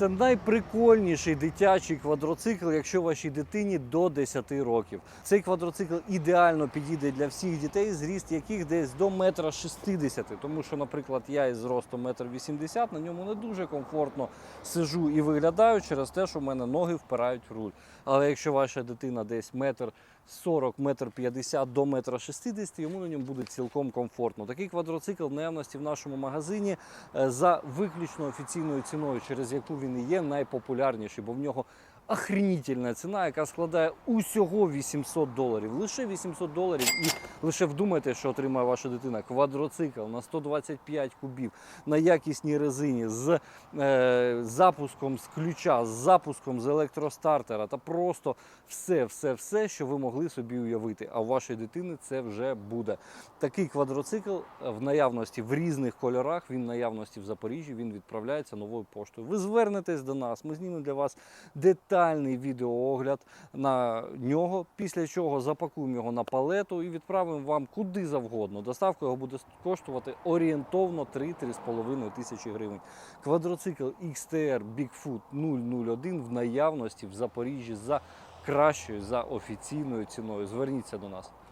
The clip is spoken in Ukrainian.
Це найприкольніший дитячий квадроцикл, якщо вашій дитині до 10 років. Цей квадроцикл ідеально підійде для всіх дітей, зріст яких десь до метра 60. Тому що, наприклад, я із зростом метр 80, на ньому не дуже комфортно сижу і виглядаю через те, що в мене ноги впирають в руль. Але якщо ваша дитина десь метр 40, метр 50 до метра 60, йому на ньому буде цілком комфортно. Такий квадроцикл в наявності в нашому магазині е, за виключно офіційною ціною, через яку він і є найпопулярніший, бо в нього охренітельна ціна, яка складає усього 800 доларів. Лише 800 доларів. І лише вдумайте, що отримає ваша дитина. Квадроцикл на 125 кубів на якісній резині з е, запуском з ключа, з запуском з електростартера та просто все, все, все, що ви могли собі уявити. А у вашої дитини це вже буде. Такий квадроцикл в наявності в різних кольорах. Він в наявності в Запоріжжі. Він відправляється новою поштою. Ви звернетесь до нас. Ми знімемо для вас детальний відеоогляд на нього. Після чого запакуємо його на палету і відправимо вам куди завгодно. Доставка його буде коштувати орієнтовно 3-3,5 тисячі гривень. Квадроцикл XTR Bigfoot 001 в наявності в Запоріжжі за кращою за офіційною ціною. Зверніться до нас.